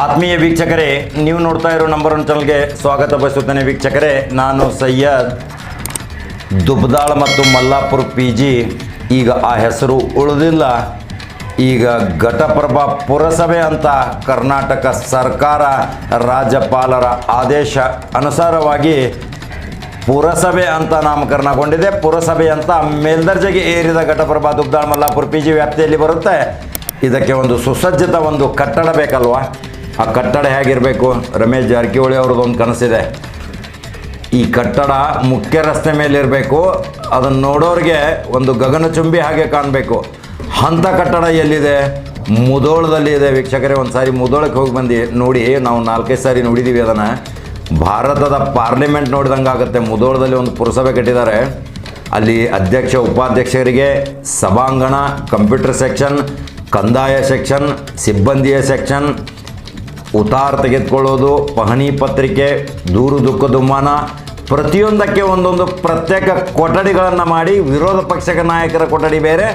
ಆತ್ಮೀಯ ವೀಕ್ಷಕರೇ, ನೀವು ನೋಡ್ತಾ ಇರೋ ನಂಬರ್ ಒನ್ ಚಾನಲ್ಗೆ ಸ್ವಾಗತ ಬಯಸುತ್ತೇನೆ ವೀಕ್ಷಕರೇ. ನಾನು ಸೈಯದ್ ದುಬ್ದಾಳ್ ಮತ್ತು ಮಲ್ಲಾಪುರ ಪಿ ಜಿ ಈಗ ಆ ಹೆಸರು ಉಳಿದಿಲ್ಲ. ಈಗ ಘಟಪ್ರಭಾ ಪುರಸಭೆ ಅಂತ ಕರ್ನಾಟಕ ಸರ್ಕಾರ ರಾಜ್ಯಪಾಲರ ಆದೇಶ ಅನುಸಾರವಾಗಿ ಪುರಸಭೆ ಅಂತ ನಾಮಕರಣಗೊಂಡಿದೆ ಪುರಸಭೆ ಅಂತ ಮೇಲ್ದರ್ಜೆಗೆ ಏರಿದ ಘಟಪ್ರಭಾ ದುಬ್ದಾಳ್ ಮಲ್ಲಾಪುರ ಪಿ ಜಿ ವ್ಯಾಪ್ತಿಯಲ್ಲಿ ಬರುತ್ತೆ. ಇದಕ್ಕೆ ಒಂದು ಸುಸಜ್ಜಿತ ಒಂದು ಕಟ್ಟಡ ಬೇಕಲ್ವಾ? ಆ ಕಟ್ಟಡ ಹೇಗಿರಬೇಕು? ರಮೇಶ್ ಜಾರಕಿಹೊಳಿ ಅವ್ರದ್ದು ಒಂದು ಕನಸಿದೆ. ಈ ಕಟ್ಟಡ ಮುಖ್ಯ ರಸ್ತೆ ಮೇಲೆ ಇರಬೇಕು ಅದನ್ನು ನೋಡೋರಿಗೆ ಒಂದು ಗಗನಚುಂಬಿ ಹಾಗೆ ಕಾಣಬೇಕು. ಅಂತ ಕಟ್ಟಡ ಎಲ್ಲಿದೆ? ಮುದೋಳದಲ್ಲಿ ಇದೆ. ವೀಕ್ಷಕರೇ ಒಂದು ಸಾರಿ ಮುದೋಳಕ್ಕೆ ಹೋಗಿ ಬಂದು ನೋಡಿ. ನಾವು ನಾಲ್ಕೈದು ಸಾರಿ ನೋಡಿದ್ದೀವಿ ಅದನ್ನು. ಭಾರತದ ಪಾರ್ಲಿಮೆಂಟ್ ನೋಡಿದಂಗೆ ಆಗುತ್ತೆ. ಮುದೋಳದಲ್ಲಿ ಒಂದು ಪುರಸಭೆ ಕಟ್ಟಿದ್ದಾರೆ. ಅಲ್ಲಿ ಅಧ್ಯಕ್ಷ, ಉಪಾಧ್ಯಕ್ಷರಿಗೆ ಸಭಾಂಗಣ, ಕಂಪ್ಯೂಟರ್ ಸೆಕ್ಷನ್, ಕಂದಾಯ ಸೆಕ್ಷನ್, ಸಿಬ್ಬಂದಿಯ ಸೆಕ್ಷನ್ ಉತ್ತಾರ ತೆಗೆದುಕೊಳ್ಳೋದು, ಪಹಣಿ ಪತ್ರಿಕೆ, ದೂರು ದುಃಖ ದುಮ್ಮಾನ, ಪ್ರತಿಯೊಂದಕ್ಕೆ ಒಂದೊಂದು ಪ್ರತ್ಯೇಕ ಕೊಠಡಿಗಳನ್ನು ಮಾಡಿ ವಿರೋಧ ಪಕ್ಷದ ನಾಯಕರ ಕೊಠಡಿ ಬೇರೆ,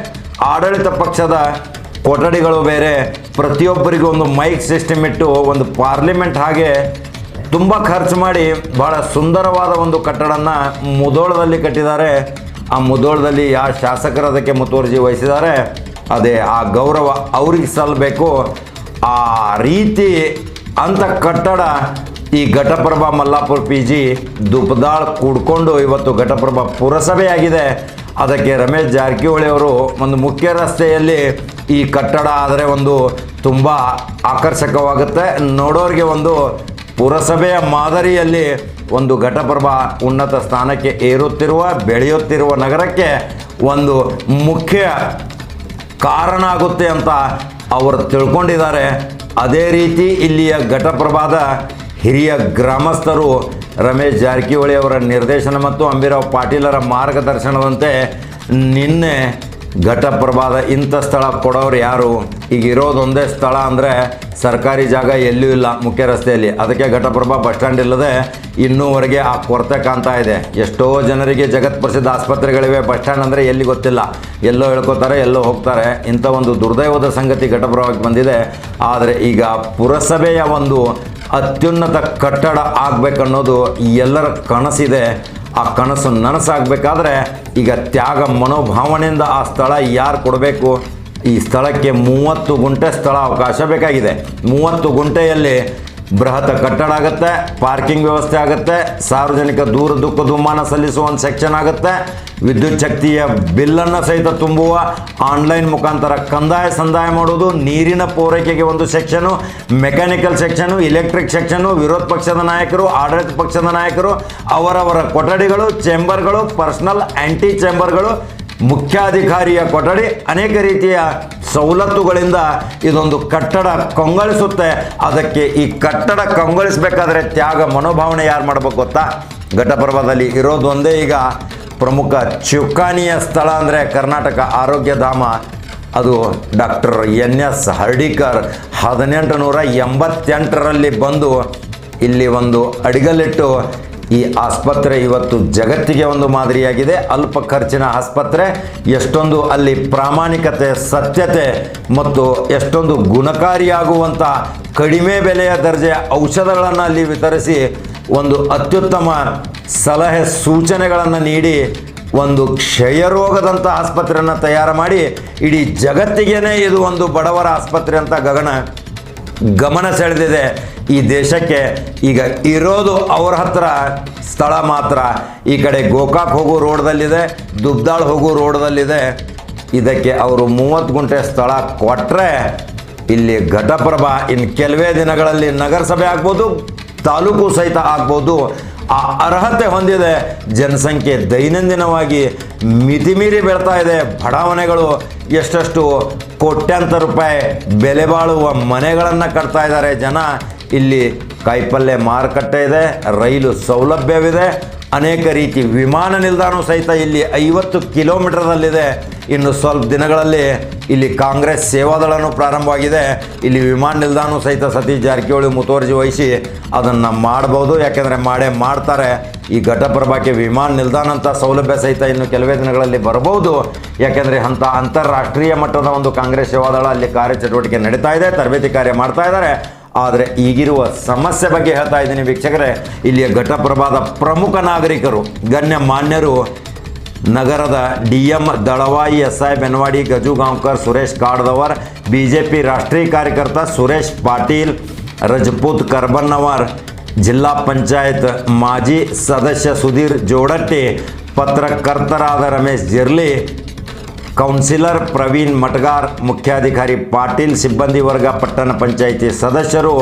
ಆಡಳಿತ ಪಕ್ಷದ ಕೊಠಡಿಗಳು ಬೇರೆ, ಪ್ರತಿಯೊಬ್ಬರಿಗೂ ಒಂದು ಮೈಕ್ ಸಿಸ್ಟಮ್ ಇಟ್ಟು ಒಂದು ಪಾರ್ಲಿಮೆಂಟ್ ಹಾಗೆ ತುಂಬ ಖರ್ಚು ಮಾಡಿ ಬಹಳ ಸುಂದರವಾದ ಒಂದು ಕಟ್ಟಡನ ಮುದೋಳದಲ್ಲಿ ಕಟ್ಟಿದ್ದಾರೆ. ಆ ಮುದೋಳದಲ್ಲಿ ಯಾವ ಶಾಸಕರು ಅದಕ್ಕೆ ಮುತುವರ್ಜಿ ವಹಿಸಿದ್ದಾರೆ, ಅದೇ ಆ ಗೌರವ ಅವ್ರಿಗೆ ಸಲ್ಲಬೇಕು ಆ ರೀತಿ ಅಂತ ಕಟ್ಟಡ ಈ ಘಟಪ್ರಭಾ ಮಲ್ಲಾಪುರ ಪಿ ಜಿ ದುಪ್ದಾಳ್ ಕೂಡ್ಕೊಂಡು ಇವತ್ತು ಘಟಪ್ರಭಾ ಪುರಸಭೆಯಾಗಿದೆ. ಅದಕ್ಕೆ ರಮೇಶ್ ಜಾರಕಿಹೊಳಿ ಅವರು ಒಂದು ಮುಖ್ಯ ರಸ್ತೆಯಲ್ಲಿ ಈ ಕಟ್ಟಡ ಆದರೆ ಒಂದು ತುಂಬ ಆಕರ್ಷಕವಾಗುತ್ತೆ. ನೋಡೋರಿಗೆ ಒಂದು ಪುರಸಭೆಯ ಮಾದರಿಯಲ್ಲಿ ಒಂದು ಘಟಪ್ರಭಾ ಉನ್ನತ ಸ್ಥಾನಕ್ಕೆ ಏರುತ್ತಿರುವ, ಬೆಳೆಯುತ್ತಿರುವ ನಗರಕ್ಕೆ ಒಂದು ಮುಖ್ಯ ಕಾರಣ ಆಗುತ್ತೆ ಅಂತ ಅವರು ತಿಳ್ಕೊಂಡಿದ್ದಾರೆ. ಅದೇ ರೀತಿ ಇಲ್ಲಿಯ ಘಟಪ್ರಭಾದ ಹಿರಿಯ ಗ್ರಾಮಸ್ಥರು ರಮೇಶ್ ಜಾರಕಿಹೊಳಿ ಅವರ ನಿರ್ದೇಶನ ಮತ್ತು ಅಂಬಿರಾವ್ ಪಾಟೀಲರ ಮಾರ್ಗದರ್ಶನದಂತೆ ನಿನ್ನೆ ಘಟಪ್ರಭಾದ ಇಂಥ ಸ್ಥಳ ಕೊಡೋರು ಯಾರು? ಈಗ ಇರೋದೊಂದೇ ಸ್ಥಳ ಅಂದರೆ ಸರ್ಕಾರಿ ಜಾಗ ಎಲ್ಲೂ ಇಲ್ಲ, ಮುಖ್ಯ ರಸ್ತೆಯಲ್ಲಿ. ಅದಕ್ಕೆ ಘಟಪ್ರಭಾ ಬಸ್ ಸ್ಟ್ಯಾಂಡ್ ಇಲ್ಲದೆ ಇನ್ನೂವರೆಗೆ ಆ ಕೊರತೆ ಕಾಣ್ತಾ ಇದೆ. ಎಷ್ಟೋ ಜನರಿಗೆ ಜಗತ್ ಪ್ರಸಿದ್ಧ ಆಸ್ಪತ್ರೆಗಳಿವೆ. ಬಸ್ ಸ್ಟ್ಯಾಂಡ್ ಅಂದರೆ ಎಲ್ಲಿ ಗೊತ್ತಿಲ್ಲ. ಎಲ್ಲೋ ಹೇಳ್ಕೋತಾರೆ, ಎಲ್ಲೋ ಹೋಗ್ತಾರೆ. ಇಂಥ ಒಂದು ದುರ್ದೈವದ ಸಂಗತಿ ಘಟಪ್ರಭಾವಕ್ಕೆ ಬಂದಿದೆ. ಆದರೆ ಈಗ ಪುರಸಭೆಯ ಒಂದು ಅತ್ಯುನ್ನತ ಕಟ್ಟಡ ಆಗಬೇಕನ್ನೋದು ಎಲ್ಲರ ಕನಸಿದೆ. ಆ ಕನಸು ನನಸಾಗಬೇಕಾದ್ರೆ ಈಗ ತ್ಯಾಗ ಮನೋಭಾವನೆಯಿಂದ ಆ ಸ್ಥಳ ಯಾರು ಕೊಡಬೇಕು? ಈ ಸ್ಥಳಕ್ಕೆ ಮೂವತ್ತು ಗುಂಟೆ ಸ್ಥಳ ಅವಕಾಶ ಬೇಕಾಗಿದೆ. ಮೂವತ್ತು ಗುಂಟೆಯಲ್ಲಿ ಬೃಹತ್ ಕಟ್ಟಡ ಆಗುತ್ತೆ, ಪಾರ್ಕಿಂಗ್ ವ್ಯವಸ್ಥೆ ಆಗುತ್ತೆ, ಸಾರ್ವಜನಿಕ ದೂರ ದುಃಖ ದುಮ್ಮಾನ ಸಲ್ಲಿಸುವ ಒಂದು ಸೆಕ್ಷನ್ ಆಗುತ್ತೆ, ವಿದ್ಯುತ್ ಶಕ್ತಿಯ ಬಿಲ್ಲನ್ನು ಸಹಿತ ತುಂಬುವ ಆನ್ಲೈನ್ ಮುಖಾಂತರ ಕಂದಾಯ ಸಂದಾಯ ಮಾಡೋದು ನೀರಿನ ಪೂರೈಕೆಗೆ ಒಂದು section, mechanical section, electric section, ವಿರೋಧ ಪಕ್ಷದ ನಾಯಕರು, ಆಡಳಿತ ಪಕ್ಷದ ನಾಯಕರು, ಅವರವರ ಕೊಠಡಿಗಳು, ಚೇಂಬರ್ಗಳು, ಪರ್ಸನಲ್ ಆ್ಯಂಟಿ ಚೇಂಬರ್ಗಳು ಮುಖ್ಯಾಧಿಕಾರಿಯ ಕೊಠಡಿ ಅನೇಕ ರೀತಿಯ ಸವಲತ್ತುಗಳಿಂದ ಇದೊಂದು ಕಟ್ಟಡ ಕಂಗೊಳಿಸುತ್ತೆ. ಅದಕ್ಕೆ ಈ ಕಟ್ಟಡ ಕಂಗೊಳಿಸಬೇಕಾದ್ರೆ ತ್ಯಾಗ ಮನೋಭಾವನೆ ಯಾರು ಮಾಡಬೇಕು ಗೊತ್ತಾ? ಘಟಪರ್ವದಲ್ಲಿ ಇರೋದು ಒಂದೇ ಈಗ ಪ್ರಮುಖ ಚುಕ್ಕಾಣಿಯ ಸ್ಥಳ ಅಂದರೆ ಕರ್ನಾಟಕ ಆರೋಗ್ಯ ಧಾಮ. ಅದು ಡಾಕ್ಟರ್ ಎನ್ ಎಸ್ ಹರ್ಡಿಕರ್ ಹದಿನೆಂಟು ನೂರ ಎಂಬತ್ತೆಂಟರಲ್ಲಿ ಬಂದು ಇಲ್ಲಿ ಒಂದು ಅಡಿಗಲ್ಲಿಟ್ಟು ಈ ಆಸ್ಪತ್ರೆ ಇವತ್ತು ಜಗತ್ತಿಗೆ ಒಂದು ಮಾದರಿಯಾಗಿದೆ. ಅಲ್ಪ ಖರ್ಚಿನ ಆಸ್ಪತ್ರೆ, ಎಷ್ಟೊಂದು ಅಲ್ಲಿ ಪ್ರಾಮಾಣಿಕತೆ, ಸತ್ಯತೆ ಮತ್ತು ಎಷ್ಟೊಂದು ಗುಣಕಾರಿಯಾಗುವಂಥ ಕಡಿಮೆ ಬೆಲೆಯ ದರ್ಜೆಯ ಔಷಧಗಳನ್ನು ಅಲ್ಲಿ ವಿತರಿಸಿ ಒಂದು ಅತ್ಯುತ್ತಮ ಸಲಹೆ ಸೂಚನೆಗಳನ್ನು ನೀಡಿ ಒಂದು ಕ್ಷಯರೋಗದಂಥ ಆಸ್ಪತ್ರೆಯನ್ನು ತಯಾರು ಮಾಡಿ, ಇಡೀ ಜಗತ್ತಿಗೇನೆ ಇದು ಒಂದು ಬಡವರ ಆಸ್ಪತ್ರೆ ಅಂತ ಗಗನ ಗಮನ ಸೆಳೆದಿದೆ. ಈ ದೇಶಕ್ಕೆ ಈಗ ಇರೋದು ಅವ್ರ ಹತ್ರ, ಸ್ಥಳ ಮಾತ್ರ. ಈ ಕಡೆ ಗೋಕಾಕ್ ಹೋಗೋ ರೋಡ್ದಲ್ಲಿದೆ, ದುಬ್ದಾಳ್ ಹೋಗೋ ರೋಡ್ದಲ್ಲಿದೆ. ಇದಕ್ಕೆ ಅವರು ಮೂವತ್ತು ಗುಂಟೆ ಸ್ಥಳ ಕೊಟ್ಟರೆ ಇಲ್ಲಿ ಘಟಪ್ರಭಾ ಇನ್ನು ಕೆಲವೇ ದಿನಗಳಲ್ಲಿ ನಗರಸಭೆ ಆಗ್ಬೋದು, ತಾಲೂಕು ಸಹಿತ ಆಗ್ಬೋದು. ಆ ಅರ್ಹತೆ ಹೊಂದಿದೆ, ಜನಸಂಖ್ಯೆ ದೈನಂದಿನವಾಗಿ ಮಿತಿಮೀರಿ ಬೆಳ್ತಾ ಇದೆ. ಬಡಾವಣೆಗಳು ಎಷ್ಟೆಷ್ಟು ಕೋಟ್ಯಾಂತರ ರೂಪಾಯಿ ಬೆಲೆ ಬಾಳುವ ಮನೆಗಳನ್ನು ಕಟ್ತಾ ಇದ್ದಾರೆ ಜನ. ಇಲ್ಲಿ ಕಾಯಿಪಲ್ಯ ಮಾರುಕಟ್ಟೆ ಇದೆ, ರೈಲು ಸೌಲಭ್ಯವಿದೆ, ಅನೇಕ ರೀತಿ ವಿಮಾನ ನಿಲ್ದಾಣ ಸಹಿತ ಇಲ್ಲಿ ಐವತ್ತು ಕಿಲೋಮೀಟರ್ನಲ್ಲಿದೆ. ಇನ್ನು ಸ್ವಲ್ಪ ದಿನಗಳಲ್ಲಿ ಇಲ್ಲಿ ಕಾಂಗ್ರೆಸ್ ಸೇವಾದಳನೂ ಪ್ರಾರಂಭವಾಗಿದೆ. ಇಲ್ಲಿ ವಿಮಾನ ನಿಲ್ದಾಣ ಸಹಿತ ಸತೀಶ್ ಜಾರಕಿಹೊಳಿ ಮುತುವರ್ಜಿ ವಹಿಸಿ ಅದನ್ನು ಮಾಡ್ಬೋದು. ಯಾಕೆಂದರೆ ಮಾಡೇ ಮಾಡ್ತಾರೆ. ಈ ಘಟಪ್ರಭಾಕ್ಕೆ ವಿಮಾನ ನಿಲ್ದಾಣ ಅಂತ ಸೌಲಭ್ಯ ಸಹಿತ ಇನ್ನು ಕೆಲವೇ ದಿನಗಳಲ್ಲಿ ಬರಬಹುದು. ಯಾಕೆಂದರೆ ಅಂಥ ಅಂತಾರಾಷ್ಟ್ರೀಯ ಮಟ್ಟದ ಒಂದು ಕಾಂಗ್ರೆಸ್ ಸೇವಾದಳ ಅಲ್ಲಿ ಕಾರ್ಯಚಟುವಟಿಕೆ ನಡೀತಾ ಇದೆ, ತರಬೇತಿ ಕಾರ್ಯ ಮಾಡ್ತಾ ಇದ್ದಾರೆ. ಆದರೆ ಈಗಿರುವ ಸಮಸ್ಯೆ ಬಗ್ಗೆ ಹೇಳ್ತಾ ಇದ್ದೀನಿ ವೀಕ್ಷಕರೇ. ಇಲ್ಲಿಯ ಘಟಪ್ರಭಾದ ಪ್ರಮುಖ ನಾಗರಿಕರು ಗಣ್ಯ ಮಾನ್ಯರು ನಗರದ D M Dalavayi S I Benawadi, Gajugaonkar, Suresh Kadadavar B J P ರಾಷ್ಟ್ರೀಯ ಕಾರ್ಯಕರ್ತ ಸುರೇಶ್ ಪಾಟೀಲ್, ರಜಪೂತ್ ಕರ್ಬನ್ನವರ್ ಜಿಲ್ಲಾ ಪಂಚಾಯತ್ ಮಾಜಿ ಸದಸ್ಯ ಸುಧೀರ್ ಜೋಡಟ್ಟಿ, ಪತ್ರಕರ್ತರಾದ ರಮೇಶ್ ಜಿರ್ಲಿ ಕೌನ್ಸಿಲರ್ ಪ್ರವೀಣ್ ಮಟಗಾರ್ ಮುಖ್ಯಾಧಿಕಾರಿ ಪಾಟೀಲ್, ಸಿಬ್ಬಂದಿ ವರ್ಗ, ಪಟ್ಟಣ ಪಂಚಾಯಿತಿ ಸದಸ್ಯರು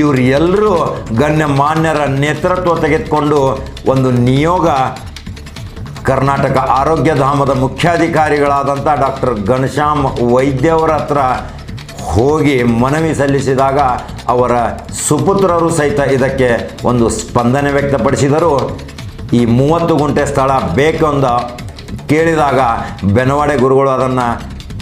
ಇವರೆಲ್ಲರೂ ಗಣ್ಯ ಮಾನ್ಯರ ನೇತೃತ್ವ ತೆಗೆದುಕೊಂಡು ಒಂದು ನಿಯೋಗ ಕರ್ನಾಟಕ ಆರೋಗ್ಯ ಧಾಮದ ಮುಖ್ಯಾಧಿಕಾರಿಗಳಾದಂಥ ಡಾಕ್ಟರ್ ಘನಶ್ಯಾಮ್ ವೈದ್ಯವರ ಹತ್ರ ಹೋಗಿ ಮನವಿ ಸಲ್ಲಿಸಿದಾಗ ಅವರ ಸುಪುತ್ರರು ಸಹಿತ ಇದಕ್ಕೆ ಒಂದು ಸ್ಪಂದನೆ ವ್ಯಕ್ತಪಡಿಸಿದರು. ಈ ಮೂವತ್ತು ಗುಂಟೆ ಸ್ಥಳ ಬೇಕು ಅಂದ ಕೇಳಿದಾಗ ಬೆನವಾಡೆ ಗುರುಗಳು ಅದನ್ನು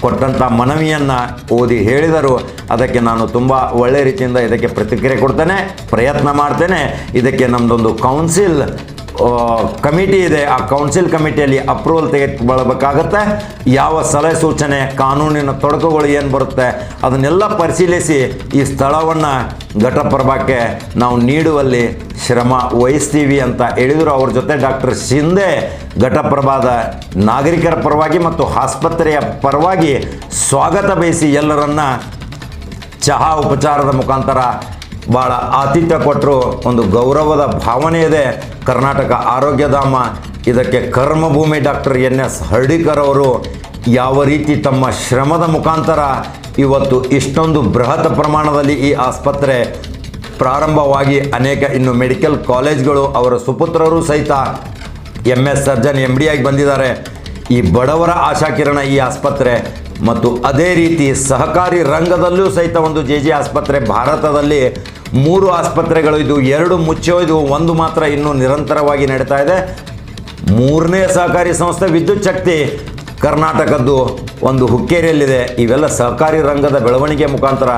ಕೊಟ್ಟಂಥ ಮನವಿಯನ್ನು ಓದಿ ಹೇಳಿದರು. ಅದಕ್ಕೆ ನಾನು ತುಂಬ ಒಳ್ಳೆಯ ರೀತಿಯಿಂದ ಇದಕ್ಕೆ ಪ್ರತಿಕ್ರಿಯೆ ಕೊಡ್ತೇನೆ, ಪ್ರಯತ್ನ ಮಾಡ್ತೇನೆ. ಇದಕ್ಕೆ ನಮ್ಮದೊಂದು ಕೌನ್ಸಿಲ್ ಕಮಿಟಿ ಇದೆ. ಆ ಕೌನ್ಸಿಲ್ ಕಮಿಟಿಯಲ್ಲಿ ಅಪ್ರೂವಲ್ ತೆಗೆದುಕೊಳ್ಬೇಕಾಗತ್ತೆ ಯಾವ ಸಲಹೆ ಸೂಚನೆ, ಕಾನೂನಿನ ತೊಡಕುಗಳು ಏನು ಬರುತ್ತೆ, ಅದನ್ನೆಲ್ಲ ಪರಿಶೀಲಿಸಿ ಈ ಸ್ಥಳವನ್ನು ಘಟಪ್ರಭಾಕ್ಕೆ ನಾವು ನೀಡುವಲ್ಲಿ ಶ್ರಮ ವಹಿಸ್ತೀವಿ ಅಂತ ಹೇಳಿದರು. ಅವ್ರ ಜೊತೆ ಡಾಕ್ಟರ್ ಶಿಂದೆ ಘಟಪ್ರಭಾದ ನಾಗರಿಕರ ಪರವಾಗಿ ಮತ್ತು ಆಸ್ಪತ್ರೆಯ ಪರವಾಗಿ ಸ್ವಾಗತ ಬಯಸಿ ಎಲ್ಲರನ್ನ ಚಹಾ ಉಪಚಾರದ ಮುಖಾಂತರ ಭಾಳ ಆತಿಥ್ಯ ಕೊಟ್ಟರು ಒಂದು ಗೌರವದ ಭಾವನೆ ಇದೆ. ಕರ್ನಾಟಕ ಆರೋಗ್ಯಧಾಮ ಇದಕ್ಕೆ ಕರ್ಮಭೂಮಿ ಡಾಕ್ಟರ್ ಎನ್ ಎಸ್ ಹರ್ಡಿಕರ್ ಅವರು ಯಾವ ರೀತಿ ತಮ್ಮ ಶ್ರಮದ ಮುಖಾಂತರ ಇವತ್ತು ಇಷ್ಟೊಂದು ಬೃಹತ್ ಪ್ರಮಾಣದಲ್ಲಿ ಈ ಆಸ್ಪತ್ರೆ ಪ್ರಾರಂಭವಾಗಿ ಅನೇಕ ಇನ್ನು ಮೆಡಿಕಲ್ ಕಾಲೇಜ್ಗಳು ಅವರ ಸುಪುತ್ರರು ಸಹಿತ M S surgeon M D ಆಗಿ ಬಂದಿದ್ದಾರೆ. ಈ ಬಡವರ ಆಶಾಕಿರಣ ಈ ಆಸ್ಪತ್ರೆ ಮತ್ತು ಅದೇ ರೀತಿ ಸಹಕಾರಿ ರಂಗದಲ್ಲೂ ಸಹಿತ ಒಂದು ಜೆ ಜೆ ಆಸ್ಪತ್ರೆ ಭಾರತದಲ್ಲಿ ಮೂರು ಆಸ್ಪತ್ರೆಗಳು ಇದು, ಎರಡು ಮುಚ್ಚೋಯ್ದು ಒಂದು ಮಾತ್ರ ಇನ್ನೂ ನಿರಂತರವಾಗಿ ನಡೀತಾ ಇದೆ. ಮೂರನೇ ಸಹಕಾರಿ ಸಂಸ್ಥೆ ವಿದ್ಯುತ್ ಶಕ್ತಿ. ಕರ್ನಾಟಕದ್ದು ಒಂದು ಹುಕ್ಕೇರಿಯಲ್ಲಿದೆ. ಇವೆಲ್ಲ ಸಹಕಾರಿ ರಂಗದ ಬೆಳವಣಿಗೆ ಮುಖಾಂತರ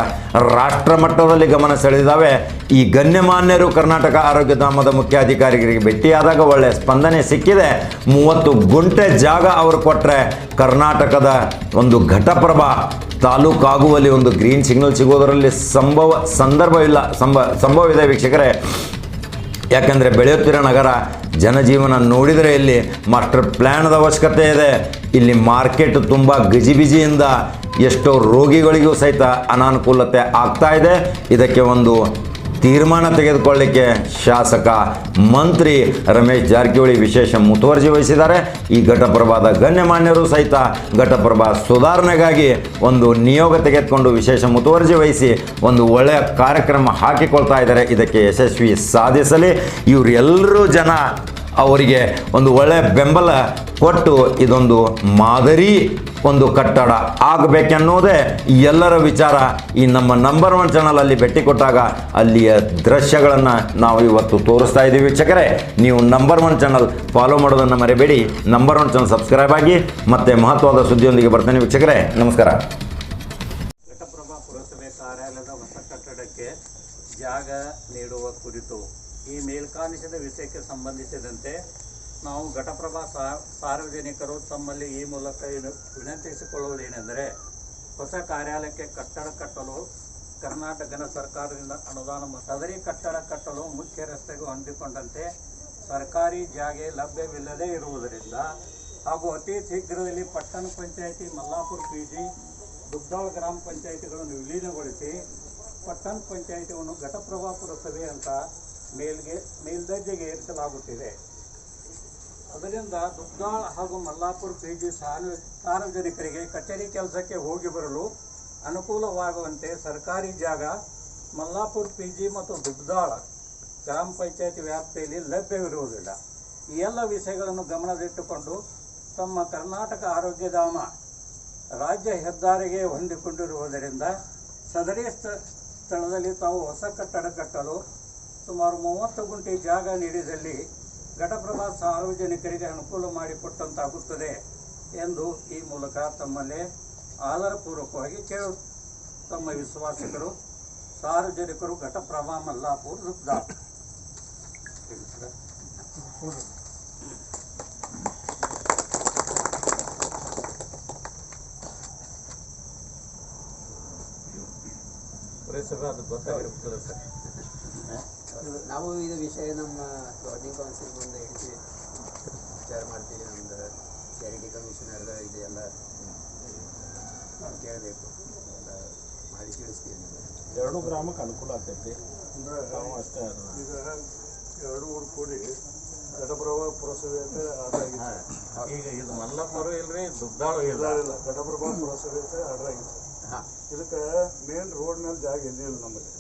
ರಾಷ್ಟ್ರ ಮಟ್ಟದಲ್ಲಿ ಗಮನ ಸೆಳೆದಿದ್ದಾವೆ. ಈ ಗಣ್ಯಮಾನ್ಯರು ಕರ್ನಾಟಕ ಆರೋಗ್ಯಧಾಮದ ಮುಖ್ಯಾಧಿಕಾರಿಗಳಿಗೆ ಭೇಟಿಯಾದಾಗ ಒಳ್ಳೆಯ ಸ್ಪಂದನೆ ಸಿಕ್ಕಿದೆ. ಮೂವತ್ತು ಗುಂಟೆ ಜಾಗ ಅವರು ಕೊಟ್ಟರೆ ಕರ್ನಾಟಕದ ಒಂದು ಘಟಪ್ರಭಾ. ತಾಲೂಕಾಗುವಲ್ಲಿ ಒಂದು ಗ್ರೀನ್ ಸಿಗ್ನಲ್ ಸಿಗೋದರಲ್ಲಿ ಸಂಭವ, ಸಂದರ್ಭವಿಲ್ಲ ಸಂಭವ ಸಂಭವವಿದೆ ವೀಕ್ಷಕರೇ. ಯಾಕೆಂದರೆ ಬೆಳೆಯುತ್ತಿರೋ ನಗರ ಜನಜೀವನ ನೋಡಿದರೆ ಇಲ್ಲಿ ಮಾಸ್ಟರ್ ಪ್ಲ್ಯಾನ್ದ ಅವಶ್ಯಕತೆ ಇದೆ. ಇಲ್ಲಿ ಮಾರ್ಕೆಟ್ ತುಂಬ ಗಜಿಬಿಜಿಯಿಂದ ಎಷ್ಟೋ ರೋಗಿಗಳಿಗೂ ಸಹಿತ ಅನಾನುಕೂಲತೆ ಆಗ್ತಾ ಇದೆ. ಇದಕ್ಕೆ ಒಂದು ತೀರ್ಮಾನ ತೆಗೆದುಕೊಳ್ಳಲಿಕ್ಕೆ ಶಾಸಕ ಮಂತ್ರಿ ರಮೇಶ್ ಜಾರಕಿಹೊಳಿ ವಿಶೇಷ ಮುತುವರ್ಜಿ ವಹಿಸಿದ್ದಾರೆ. ಈ ಘಟಪ್ರಭಾದ ಗಣ್ಯಮಾನ್ಯರು ಸಹಿತ ಘಟಪ್ರಭಾ ಸುಧಾರಣೆಗಾಗಿ ಒಂದು ನಿಯೋಗ ತೆಗೆದುಕೊಂಡು ವಿಶೇಷ ಮುತುವರ್ಜಿ ವಹಿಸಿ ಒಂದು ಒಳ್ಳೆಯ ಕಾರ್ಯಕ್ರಮ ಹಾಕಿಕೊಳ್ತಾ ಇದ್ದಾರೆ. ಇದಕ್ಕೆ ಯಶಸ್ವಿ ಸಾಧಿಸಲಿ. ಇವರೆಲ್ಲರೂ ಜನ ಅವರಿಗೆ ಒಂದು ಒಳ್ಳೆಯ ಬೆಂಬಲ ಕೊಟ್ಟು ಇದೊಂದು ಮಾದರಿ, ಒಂದು ಕಟ್ಟಡ ಆಗಬೇಕೆನ್ನುವುದೇ ಎಲ್ಲರ ವಿಚಾರ. ಈ ನಮ್ಮ ನಂಬರ್ ಒನ್ ಚಾನಲಲ್ಲಿ ಭೇಟಿ ಕೊಟ್ಟಾಗ ಅಲ್ಲಿಯ ದೃಶ್ಯಗಳನ್ನು ನಾವು ಇವತ್ತು ತೋರಿಸ್ತಾ ಇದ್ದೀವಿ ವೀಕ್ಷಕರೇ. ನೀವು ನಂಬರ್ ಒನ್ ಚಾನಲ್ ಫಾಲೋ ಮಾಡೋದನ್ನು ಮರಿಬೇಡಿ. ನಂಬರ್ ಒನ್ ಚಾನಲ್ ಸಬ್ಸ್ಕ್ರೈಬ್ ಆಗಿ ಮತ್ತೆ ಮಹತ್ವದ ಸುದ್ದಿಯೊಂದಿಗೆ ಬರ್ತೇನೆ ವೀಕ್ಷಕರೇ. ನಮಸ್ಕಾರ ಘಟಪ್ರಭಾ ಪುರಸಭೆ ಕಾರ್ಯಾಲಯದ ಹೊಸ ಕಟ್ಟಡಕ್ಕೆ ಜಾಗ ನೀಡುವ ಕುರಿತು ಈ ಮೇಲ್ಕಾಣಿಸಿದ ವಿಷಯಕ್ಕೆ ಸಂಬಂಧಿಸಿದಂತೆ ನಾವು ಘಟಪ್ರಭಾ ಸಾರ್ವಜನಿಕರು ತಮ್ಮಲ್ಲಿ ಈ ಮೂಲಕ ವಿನಂತಿಸಿಕೊಳ್ಳುವುದೇನೆಂದರೆ ಹೊಸ ಕಾರ್ಯಾಲಯಕ್ಕೆ ಕಟ್ಟಡ ಕಟ್ಟಲು ಕರ್ನಾಟಕದ ಸರ್ಕಾರದಿಂದ ಅನುದಾನ ಸದರಿ ಕಟ್ಟಡ ಕಟ್ಟಲು ಮುಖ್ಯ ರಸ್ತೆಗೆ ಹೊಂದಿಕೊಂಡಂತೆ ಸರ್ಕಾರಿ ಜಾಗೆ ಲಭ್ಯವಿಲ್ಲದೇ ಇರುವುದರಿಂದ ಹಾಗೂ ಅತಿ ಶೀಘ್ರದಲ್ಲಿ ಪಟ್ಟಣ ಪಂಚಾಯಿತಿ ಮಲ್ಲಾಪುರ ಪಿ ಜಿ ದುಗ್ದಾಳ್ ಗ್ರಾಮ ಪಂಚಾಯಿತಿಗಳನ್ನು ವಿಲೀನಗೊಳಿಸಿ ಪಟ್ಟಣ ಪಂಚಾಯಿತಿಯನ್ನು ಘಟಪ್ರಭಾ ಪುರಸಭೆ ಅಂತ ಮೇಲ್ಗೆ ಮೇಲ್ದರ್ಜೆಗೆ ಏರಿಸಲಾಗುತ್ತಿದೆ. ಅದರಿಂದ ದುಗ್ಗಾಳ್ ಹಾಗೂ ಮಲ್ಲಾಪುರ ಪಿ ಜಿ ಸಾರ್ವಜನಿಕರಿಗೆ ಕಚೇರಿ ಕೆಲಸಕ್ಕೆ ಹೋಗಿ ಬರಲು ಅನುಕೂಲವಾಗುವಂತೆ ಸರ್ಕಾರಿ ಜಾಗ ಮಲ್ಲಾಪುರ ಪಿ ಜಿ ಮತ್ತು ದುಗ್ದಾಳ ಗ್ರಾಮ ಪಂಚಾಯತಿ ವ್ಯಾಪ್ತಿಯಲ್ಲಿ ಲಭ್ಯವಿರುವುದಿಲ್ಲ. ಈ ಎಲ್ಲ ವಿಷಯಗಳನ್ನು ಗಮನದಿಟ್ಟುಕೊಂಡು ತಮ್ಮ ಕರ್ನಾಟಕ ಆರೋಗ್ಯಧಾಮ ರಾಜ್ಯ ಹೆದ್ದಾರಿಗೆ ಹೊಂದಿಕೊಂಡಿರುವುದರಿಂದ ಸದರಿ ಸ್ಥ- ಸ್ಥಳದಲ್ಲಿ ತಾವು ಹೊಸ ಕಟ್ಟಡ ಕಟ್ಟಲು ಸುಮಾರು ಮೂವತ್ತು ಗುಂಟೆ ಜಾಗ ನೀಡಿದಲ್ಲಿ ಘಟಪ್ರಭಾ ಸಾರ್ವಜನಿಕರಿಗೆ ಅನುಕೂಲ ಮಾಡಿಕೊಟ್ಟಂತಾಗುತ್ತದೆ ಎಂದು ಈ ಮೂಲಕ ತಮ್ಮಲ್ಲೇ ಆಧಾರಪೂರ್ವಕವಾಗಿ ಕೇಳು, ತಮ್ಮ ವಿಶ್ವಾಸಿಕರು ಸಾರ್ವಜನಿಕರು ಘಟಪ್ರಭಾ ಮಲ್ಲಾಪುರ ವೃದ್ಧ ಸರ್ ಅದು ಗೊತ್ತಾಗಿರ್ತದೆ ಸರ್? ನಾವು ಇದು ವಿಷಯ ನಮ್ಮ ಗಾರ್ಡನಿಂಗ್ ಕೌನ್ಸಿಲ್ ಮುಂದೆ ಇಡಿಸಿ ವಿಚಾರ ಮಾಡ್ತೀವಿ ನಮ್ದು. ಚಾರಿಟಿ ಕಮಿಷನರ್ದ ಇದೆಲ್ಲ ಕೇಳಬೇಕು. ಎಲ್ಲ ಮಾಡಿ ತಿಳಿಸ್ತೀವಿ. ಎರಡು ಗ್ರಾಮಕ್ಕೆ ಅನುಕೂಲ ಆಗ್ತೈತಿ. ನಾವು ಅಷ್ಟೇ ಅದು. ಈಗ ಎರಡು ಊರು ಕೂಡಿ ಘಟಪ್ರಭಾ ಪುರಸಭೆ ಅಂತ ಆದಾಗಿತ್ತು. ಈಗ ಇದು ಮಲ್ಲಾಪುರ ಇಲ್ರಿ ದುಗ್ದಾಳು ಇಲ್ಲ ಇಲ್ಲ ಘಟಪ್ರಭಾ ಪುರಸಭೆ ಅಂತ ಆರ್ಡರ್ ಆಗಿತ್ತು ಹಾಂ. ಇದಕ್ಕೆ ಮೇನ್ ರೋಡ್ ಮೇಲೆ ಜಾಗ ಇಲ್ಲ ನಮ್ಮಲ್ಲಿ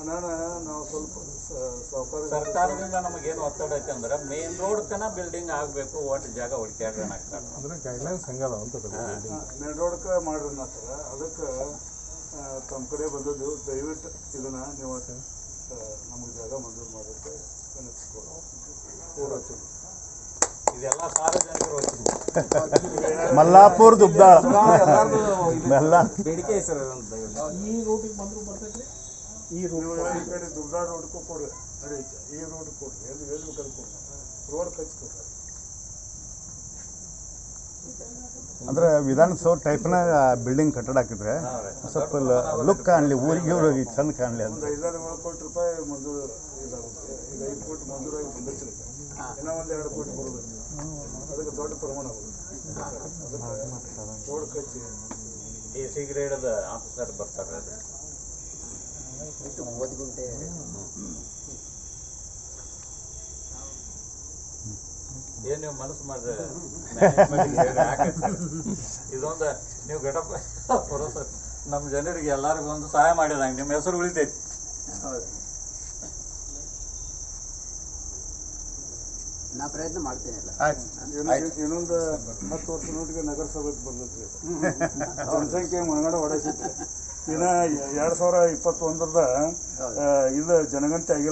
ನಾನು ನಾವು ಸ್ವಲ್ಪ ಸರ್ಕಾರದಿಂದ ನಮಗೇನು ಒತ್ತಡ ಐತೆ ಅಂದ್ರೆ ಮೇನ್ ರೋಡ್ ತನ ಬಿಲ್ಡಿಂಗ್ ಆಗಬೇಕು ಒಟ್ಟು ಜಾಗ ಹುಡುಕ್ಯಾಡ್ರಿ ಆಗ್ತಾರೆ ಅಂದ್ರೆ ಗೈಡ್ಲೈನ್ಸ್ ಹಂಗದ ಅಂತ ಮೇನ್ ರೋಡ್ಗೆ ಮಾಡ್ರಿ ಅನ್ನತ್ತಾರ ಅದಕ್ಕೆ ತಮ್ಮ ಕಡೆ ಬಂದದ್ದು ದಯವಿಟ್ಟು ಇದನ್ನ ನೀವು ನಮಗೆ ಜಾಗ ಮಂಜೂರು ಮಾಡೋಕ್ಕೆ ಹೋರಾಡ್ತೀವಿ ಇದೆಲ್ಲ ಸಾರ್ವಜನಿಕರು. ಮಲ್ಲಾಪುರ ದುಬ್ದಾಳ. ಎಲ್ಲ ಬೇಡಿಕೆ ಸರ್ ಈ ರೂಟಿಗೆ ಬಂದ್ರು ಬರ್ತೈತ್ರಿ? ಈ ರೋಡ್ ನೀವು ಈ ಕಡೆ ದುರ್ಗಾ ರೋಡ್ಗೂ ಕೊಡ್ರಿ. ನಡೆಯುತ್ತೆ ಈ ರೋಡ್ ಕೊಡ್ರಿ. ಎಲ್ಲಿ ಎಲ್ಲಿ ಬೇಕಾದ್ರೂ ಕೊಡ್ರಿ. ರೋಡ್ ಕಚ್ಚಿ ಕೊಡ್ರಿ ಅಂದ್ರೆ ವಿಧಾನಸೌಧ ಟೈಪ್ನ ಬಿಲ್ಡಿಂಗ್ ಕಟ್ಟಡ ಹಾಕಿದ್ರೆ ಸ್ವಲ್ಪ ಲುಕ್ ಕಾಣಲಿ ಊರಿಗೆ ಊರಿಗೆ ಚಂದ ಕಾಣಲಿ ಅಂತ. ಒಂದು ಐದಾರು ಏಳು ಕೋಟಿ ರೂಪಾಯಿ ಮಂಜೂರು ಇದಾಗುತ್ತೆ. ಈಗ ಐದು ಕೋಟಿ ಮಂಜೂರಾಗಿ ಬಂದೈತ್ರಿ ಇನ್ನೂ ಒಂದು ಎರಡು ಕೋಟಿ ಕೊಡಬೇಕು ಅದಕ್ಕೆ ದೊಡ್ಡ ಪ್ರಮಾಣ ಆಗುತ್ತೆ. ಅದಕ್ಕೆ road Kachchi. A C grade officer ಬರ್ತಾರೆ ಇಷ್ಟು ಮೂವತ್ತು ಗುಂಟೆ ಏನ್ ನೀವು ಮನಸ್ಸು ಮಾಡ್ರೆ. ಇದೊಂದು ನೀವು ಘಟಪ ಪುರಸಭೆ ನಮ್ಮ ಜನರಿಗೆ ಎಲ್ಲರಿಗೂ ಒಂದು ಸಹಾಯ ಮಾಡಿದಂಗೆ ನಿಮ್ಮ ಹೆಸರು ಉಳಿತೈತಿ. ನಾ ಪ್ರಯತ್ನ ಮಾಡ್ತೇನೆ ಇನ್ನು- ಇನ್ನೊಂದು ಹತ್ತು ವರ್ಷ ನೋಟಿಗೆ ನಗರಸಭೆಗೆ ಬಂದೈತ್ರಿ ಜನಸಂಖ್ಯೆ ಮನಗಡ ಹೊಡೆಸಿತ್ತು. ಇನ್ನ ಎರಡ್ ಸಾವಿರ ಇಪ್ಪತ್ತೊಂದರದ ಇದು ಜನಗಣತಿ ಆಗಿಲ್ಲ.